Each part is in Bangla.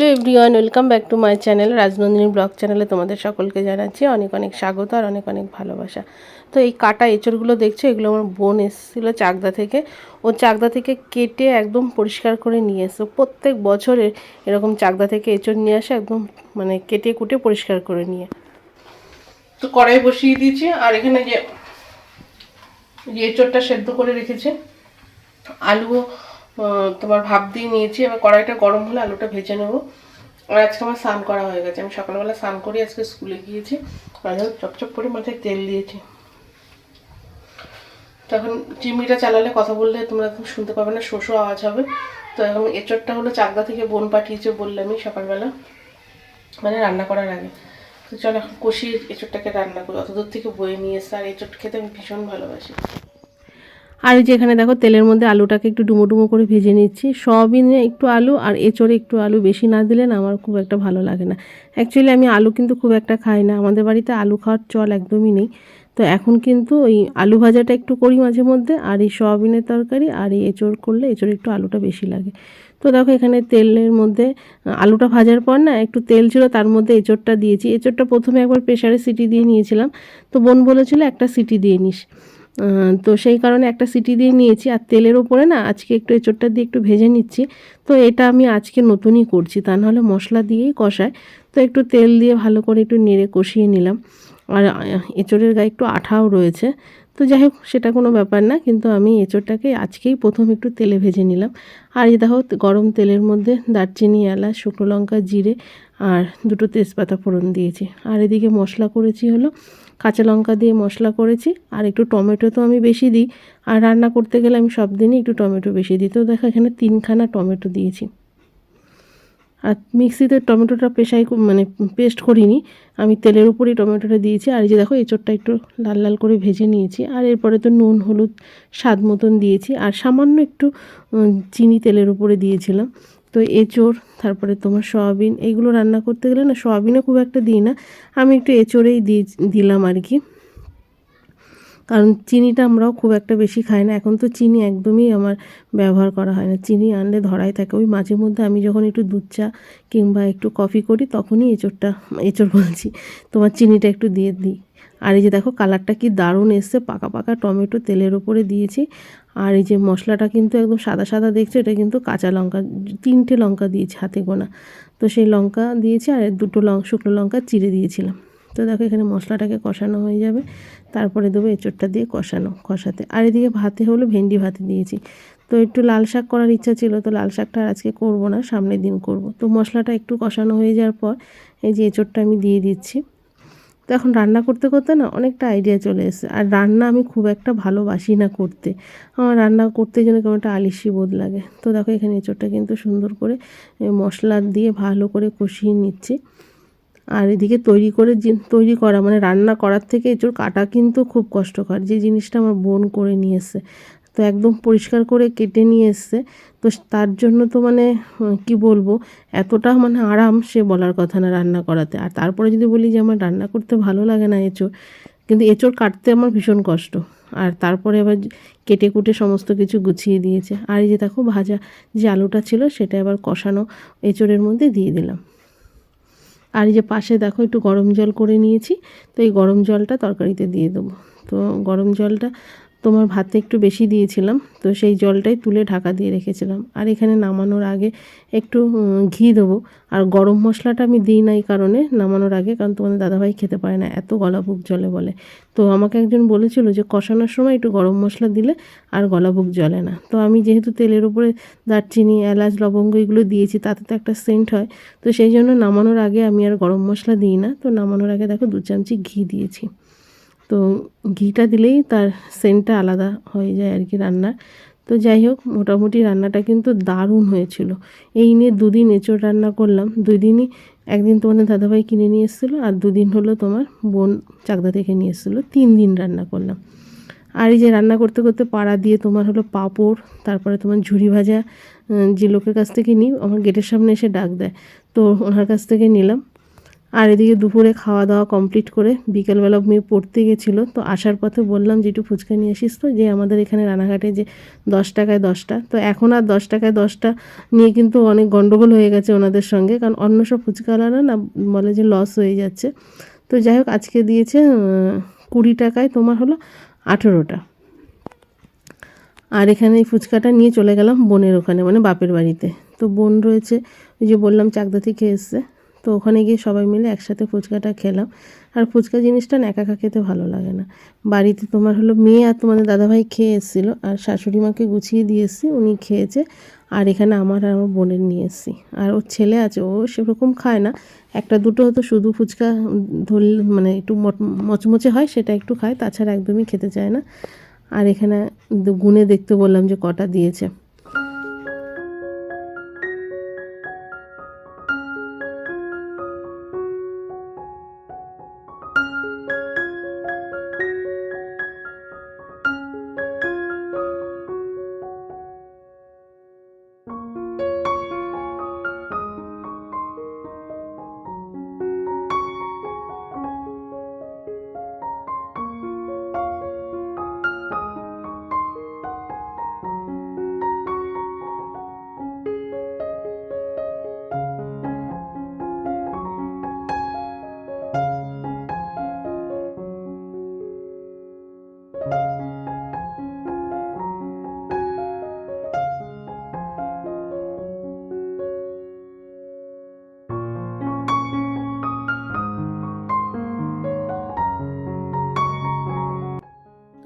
Hello everyone, welcome back to my channel Rajnandini vlog চ্যানেলে তোমাদের সকলকে জানাচ্ছি অনেক অনেক স্বাগত আর অনেক অনেক ভালোবাসা। তো এই কাটা এঁচড়গুলো দেখছ? এগুলো আমার বোন এসেছিল চাকদা থেকে। ও চাকদা থেকে কেটে একদম পরিষ্কার করে নিয়ে এসো প্রত্যেক বছরে এরকম চাকদা থেকে এঁচড় নিয়ে আসে, একদম মানে কেটে কুটে পরিষ্কার করে নিয়ে। তো কড়াই বসিয়ে দিয়েছি আর এখানে যে এঁচড়টা সেদ্ধ করে রেখেছে। আলুও তোমার ভাপ দিয়ে নিয়েছি, এবার কড়াইটা গরম হলে আলুটা ভেজে নেব। আর আজকে আমার স্নান করা হয়ে গেছে। আমি সকালবেলা স্নান করে, আজকে স্কুলে গিয়েছি। আর চপচপ করে মাথায় তেল দিয়েছি। তো এখন চিমনিটা চালালে কথা বললে তোমরা একদম শুনতে পাবে না, শোষো আওয়াজ হবে। তো এখন এঁচড়টা হলো চাকদা থেকে বোন পাঠিয়েছে বললামই সকালবেলা মানে রান্না করার আগে। তো চল এখন কষিয়ে এঁচড়টাকে রান্না করি। অত দূর থেকে বয়ে নিয়ে এসে, আর এঁচড় খেতে আমি ভীষণ ভালোবাসি। আর এই যে এখানে দেখো তেলের মধ্যে আলুটাকে একটু ডুমো ডুমো করে ভেজে নিচ্ছি। সয়াবিনে একটু আলু আর এঁচড়ে একটু আলু বেশি না দিলে না আমার খুব একটা ভালো লাগে না। অ্যাকচুয়ালি আমি আলু কিন্তু খুব একটা খাই না। আমাদের বাড়িতে আলু খাওয়ার চল একদমই নেই। তো এখন কিন্তু ওই আলু ভাজাটা একটু করি মাঝে মধ্যে আর এই সয়াবিনের তরকারি আর এই এঁচড় করলে এঁচড়ে একটু আলুটা বেশি লাগে। তো দেখো এখানে তেলের মধ্যে আলুটা ভাজার পর না একটু তেল ছিল তার মধ্যে এঁচড়টা দিয়েছি। এঁচড়টা প্রথমে একবার প্রেশারে সিটি দিয়ে নিয়েছিলাম। তো বোন বলেছিল একটা সিটি দিয়ে নিস। তো সেই কারণে একটা সিটি দিয়ে নিয়েছি, আর তেলের ওপরে না আজকে একটু এঁচড়টা দিয়ে একটু ভেজে নিচ্ছি। তো এটা আমি আজকে নতুনই করছি, তা নাহলে মশলা দিয়েই কষায়। তো একটু তেল দিয়ে ভালো করে একটু নেড়ে কষিয়ে নিলাম। আর এঁচড়ের গায়ে একটু আঠাও রয়েছে। তো যাই হোক, সেটা কোনো ব্যাপার না, কিন্তু আমি এঁচড়টাকে আজকেই প্রথম একটু তেলে ভেজে নিলাম। আর এই দেখো, গরম তেলের মধ্যে দারচিনি, এলাচ, শুকনো লঙ্কা, জিরে আর দুটো তেজপাতা ফোড়ন দিয়েছি। আর এদিকে মশলা করেছি হলো কাঁচা লঙ্কা দিয়ে মশলা করেছি, আর একটু টমেটো তো আমি বেশি দিই। আর রান্না করতে গেলে আমি সব দিনই একটু টমেটো বেশি দিই। তো দেখো, এখানে তিনখানা টমেটো দিয়েছি। আর মিক্সিতে টমেটোটা পেশাই মানে পেস্ট করিনি। আমি তেলের উপরেই টমেটোটা দিয়েছি। আর এই যে দেখো, এঁচড়টা একটু লাল লাল করে ভেজে নিয়েছি। আর এরপরে তো নুন, হলুদ, স্বাদ মতন দিয়েছি। আর সামান্য একটু চিনি তেলের উপরে দিয়েছিলাম। তো এঁচড়, তারপরে তোমার সয়াবিন এইগুলো রান্না করতে গেলে না সয়াবিনও খুব একটা দিই না। আমি একটু এঁচড়েই দিয়ে দিলাম আর কি কারণ চিনিটা আমরাও খুব একটা বেশি খাই না। এখন তো চিনি একদমই আমার ব্যবহার করা হয় না। চিনি আনলে ধরাই থাকে। ওই মাঝে মধ্যে আমি যখন একটু দুধ চা কিংবা একটু কফি করি, তখনই এঁচড়টা, এঁচড় বলছি, তোমার চিনিটা একটু দিয়ে দিই। আর এই যে দেখো কালারটা কি দারুণ এসছে, পাকা পাকা টমেটো তেলের ওপরে দিয়েছি। আর এই যে মশলাটা কিন্তু একদম সাদা সাদা দেখছ, এটা কিন্তু কাঁচা লঙ্কা, তিনটে লঙ্কা দিয়েছি হাতে গোনা। তো সেই লঙ্কা দিয়েছি আর দুটো লঙ্কা শুকনো লঙ্কা চিড়ে দিয়েছিলাম। তো দেখো এখানে মশলাটাকে কষানো হয়ে যাবে। তারপরে দেবো এঁচড়টা দিয়ে কষানো, কষাতে। আর এদিকে ভাতে হলো ভেন্ডি ভাতে দিয়েছি। তো একটু লাল শাক করার ইচ্ছা ছিল, তো লাল শাকটা আর আজকে করব না, সামনের দিন করব। তো মশলাটা একটু কষানো হয়ে যাওয়ার পর এই যে এঁচড়টা আমি দিয়ে দিচ্ছি। তো এখন রান্না করতে করতে না অনেকটা আইডিয়া চলে এসেছে। আর রান্না আমি খুব একটা ভালোবাসি না করতে। আমার রান্না করতে যেন কেমন একটা আলিশি বোধ লাগে। তো দেখো এখানে এঁচড়টা কিন্তু সুন্দর করে মশলা দিয়ে ভালো করে কষিয়ে নিচ্ছে। আর এদিকে তৈরি করে তৈরি করা মানে রান্না করার থেকে এঁচড় কাটা কিন্তু খুব কষ্টকর। যে জিনিসটা আমার বোন করে নিয়ে এসছে তো একদম পরিষ্কার করে কেটে নিয়ে এসছে। তো তার জন্য তো মানে কি বলব, এতটা মানে আরাম সে বলার কথা না রান্না করাতে। আর তারপরে যদি বলি যে আমার রান্না করতে ভালো লাগে না এঁচড়, কিন্তু এঁচড় কাটতে আমার ভীষণ কষ্ট। আর তারপরে আবার কেটে কুটে সমস্ত কিছু গুছিয়ে দিয়েছে। আর এই যে দেখো, ভাজা যে আলুটা ছিল, সেটা আবার কষানো এঁচড়ের মধ্যে দিয়ে দিলাম। আর এই যে পাশে দেখো, একটু গরম জল করে নিয়েছি। তো এই গরম জলটা তরকারিতে দিয়ে দেবো। তো গরম জলটা তোমার ভাতে একটু বেশি দিয়েছিলাম, তো সেই জলটাই তুলে ঢাকা দিয়ে রেখেছিলাম। আর এখানে নামানোর আগে একটু ঘি দেবো। আর গরম মশলাটা আমি দিই না এই কারণে নামানোর আগে, কারণ তোমাদের দাদাভাই খেতে পারে না, এত গলা বুক জলে বলে। তো আমাকে একজন বলেছিল যে কষানোর সময় একটু গরম মশলা দিলে আর গলা বুক জ্বলে না। তো আমি যেহেতু তেলের উপরে দারচিনি, এলাচ, লবঙ্গ এগুলো দিয়েছি, তাতে তো একটা সেন্ট হয়। তো সেই জন্য নামানোর আগে আমি আর গরম মশলা দিই না। তো নামানোর আগে দেখো দু চামচি ঘি দিয়েছি। তো ঘিটা দিলেই তার সেন্টটা আলাদা হয়ে যায় আর কি রান্নার। তো যাই হোক, মোটামুটি রান্নাটা কিন্তু দারুণ হয়েছিল। এই নিয়ে দুদিন এঁচড় রান্না করলাম। দুই দিনই একদিন তোমাদের দাদাভাই কিনে নিয়ে এসেছিল আর দুদিন হলো তোমার বোন চাকদা থেকে নিয়ে এসেছিল। তিন দিন রান্না করলাম। আর এই যে রান্না করতে করতে পাড়া দিয়ে তোমার হলো পাঁপড়, তারপরে তোমার ঝুড়ি ভাজা যে লোকের কাছ থেকে নিই, আমার গেটের সামনে এসে ডাক দেয়। তো ওনার কাছ থেকে নিলাম। আর এদিকে দুপুরে খাওয়া দাওয়া কমপ্লিট করে বিকেলবেলা মেয়ে পড়তে গেছিল, তো আসার পথে বললাম যে একটু ফুচকা নিয়ে আসিস তো? যে আমাদের এখানে রানাঘাটে যে দশ টাকায় দশটা, তো এখন আর দশ টাকায় দশটা নিয়ে কিন্তু অনেক গণ্ডগোল হয়ে গেছে ওনাদের সঙ্গে, কারণ অন্য সব ফুচকাওয়ালারা না বলে যে লস হয়ে যাচ্ছে। তো যাই হোক, আজকে দিয়েছে কুড়ি টাকায়, তোমার হলো আঠেরোটা। আর এখানে এই ফুচকাটা নিয়ে চলে গেলাম বোনের ওখানে মানে বাপের বাড়িতে। তো বোন রয়েছে, ওই যে বললাম, চাকদা থেকে এসছে। তো ওখানে গিয়ে সবাই মিলে একসাথে ফুচকাটা খেলাম। আর ফুচকা জিনিসটা একা একা খেতে ভালো লাগে না। বাড়িতে তোমার হলো মেয়ে আর তোমাদের দাদাভাই খেয়ে এসেছিল আর শাশুড়ি মাকে গুছিয়ে দিয়ে এসেছি, উনি খেয়েছে। আর এখানে আমার আর আমার বোনের নিয়ে এসেছি। আর ওর ছেলে আছে, ও সেরকম খায় না। একটা দুটো হয়তো শুধু ফুচকা ধরলে মানে একটু মচমচে হয়, সেটা একটু খায়, তাছাড়া একদমই খেতে চায় না। আর এখানে গুনে দেখতে বললাম যে কটা দিয়েছে।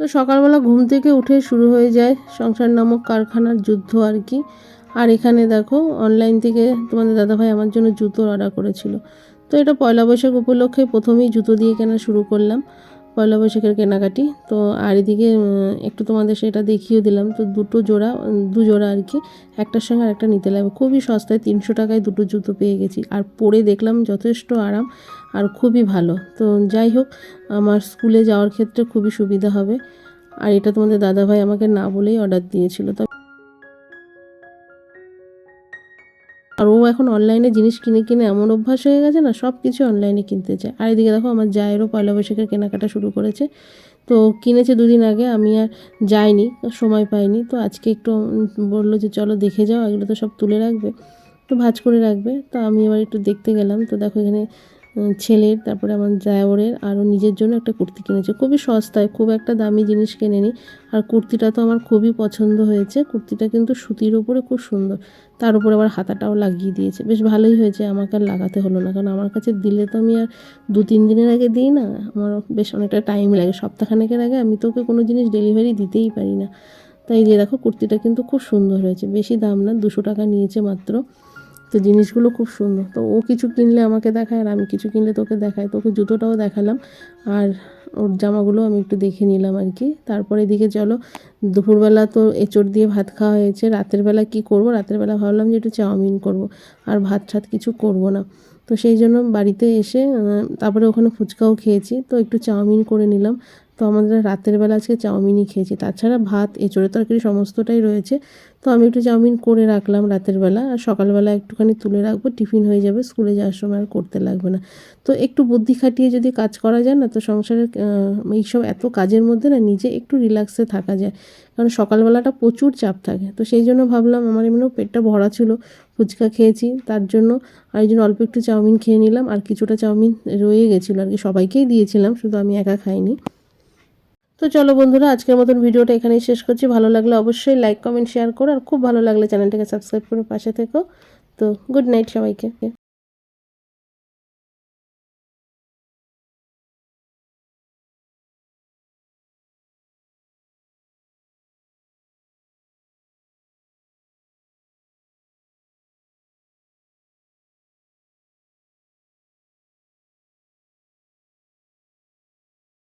তো সকালবেলা ঘুম থেকে উঠে শুরু হয়ে যায় সংসার নামক কারখানার যুদ্ধ আর কি। আর এখানে দেখো অনলাইন থেকে তোমাদের দাদাভাই আমার জন্য জুতো অর্ডার করেছিল। তো এটা পয়লা বৈশাখ উপলক্ষে প্রথমেই জুতো দিয়ে কেনা শুরু করলাম। পয়লা বৈশাখের কেনাকাটি। তো আর এদিকে একটু তোমাদের সেটা দেখিয়ে দিলাম। তো দুটো জোড়া দু জোড়া আর কি, একটার সঙ্গে আর একটা নিতে লাগবে। খুবই সস্তায়, তিনশো টাকায় দুটো জুতো পেয়ে গেছি। আর পরে দেখলাম যথেষ্ট আরাম আর খুবই ভালো। তো যাই হোক, আমার স্কুলে যাওয়ার ক্ষেত্রে খুবই সুবিধা হবে। আর এটা তোমাদের দাদাভাই আমাকে না বলেই অর্ডার দিয়েছিল। তো আর ও এখন অনলাইনে জিনিস কিনে কিনে এমন অভ্যাস হয়ে গেছে না সব কিছু অনলাইনে কিনতে চায়। আর এদিকে দেখো, আমার জায়েরও পয়লা বৈশাখের কেনাকাটা শুরু করেছে। তো কিনেছে দুদিন আগে, আমি আর যাইনি, সময় পাইনি। তো আজকে একটু বলল যে, চলো দেখে যাও, এগুলো তো সব তুলে রাখবে। তো ভাজ করে রাখবে। তো আমি এবার একটু দেখতে গেলাম। তো দেখো এখানে ছেলের, তারপরে আমার জায়রের আরও নিজের জন্য একটা কুর্তি কিনেছে। খুবই সস্তায়, খুব একটা দামি জিনিস কিনে কেনেনি। আর কুর্তিটা তো আমার খুবই পছন্দ হয়েছে। কুর্তিটা কিন্তু সুতির উপরে খুব সুন্দর। তার উপরে আবার হাতাটাও লাগিয়ে দিয়েছে। বেশ ভালোই হয়েছে, আমাকে আর লাগাতে হলো না। কারণ আমার কাছে দিলে তো আমি আর দু তিন দিনের আগে দিই না। আমার বেশ অনেকটা টাইম লাগে। সপ্তাহখানেকের আগে আমি তো ওকে কোনো জিনিস ডেলিভারি দিতেই পারি না। তাই যে দেখো, কুর্তিটা কিন্তু খুব সুন্দর হয়েছে। বেশি দাম না, দুশো টাকা নিয়েছে মাত্র। তো জিনিসগুলো খুব সুন্দর। তো ও কিছু কিনলে আমাকে দেখায় আর আমি কিছু কিনলে তোকে দেখায়। তোকে জুতোটাও দেখালাম। আর ওর জামাগুলো আমি একটু দেখে নিলাম আর কি। তারপরে এদিকে চলো, দুপুরবেলা তো এঁচড় দিয়ে ভাত খাওয়া হয়েছে। রাতের বেলা কি করব? রাতের বেলা ভাবলাম যে একটু চাউমিন করব। আর ভাত ঠাত কিছু করব না। তো সেই জন্য বাড়িতে এসে তারপরে ওখানে ফুচকাও খেয়েছি। তো একটু চাউমিন করে নিলাম। তো আমাদের রাতের বেলা আজকে চাউমিনই খেয়েছি। তাছাড়া ভাত, এঁচড়ের তরকারি সমস্তটাই রয়েছে। তো আমি একটু চাউমিন করে রাখলাম রাতের বেলা। আর সকালবেলা একটুখানি তুলে রাখব, টিফিন হয়ে যাবে, স্কুলে যাওয়ার সময় আর করতে লাগবে না। তো একটু বুদ্ধি খাটিয়ে যদি কাজ করা যায় না, তো সংসারের এইসব এত কাজের মধ্যে না নিজে একটু রিল্যাক্সে থাকা যায়। কারণ সকালবেলাটা প্রচুর চাপ থাকে। তো সেই জন্য ভাবলাম আমার এমনিও পেটটা ভরা ছিল, ফুচকা খেয়েছি। তার জন্য আর জন্য অল্প একটু চাউমিন খেয়ে নিলাম। আর কিছুটা চাউমিন রয়ে গেছিল আর কি, সবাইকেই দিয়েছিলাম, শুধু আমি একা খাইনি। তো চলো বন্ধুরা, আজকের মতন ভিডিওটা এখানেই শেষ করছি। ভালো লাগলে অবশ্যই লাইক কমেন্ট শেয়ার করো। আর খুব ভালো লাগলে চ্যানেলটাকে সাবস্ক্রাইব করে পাশে থেকো। তো গুড নাইট সবাইকে।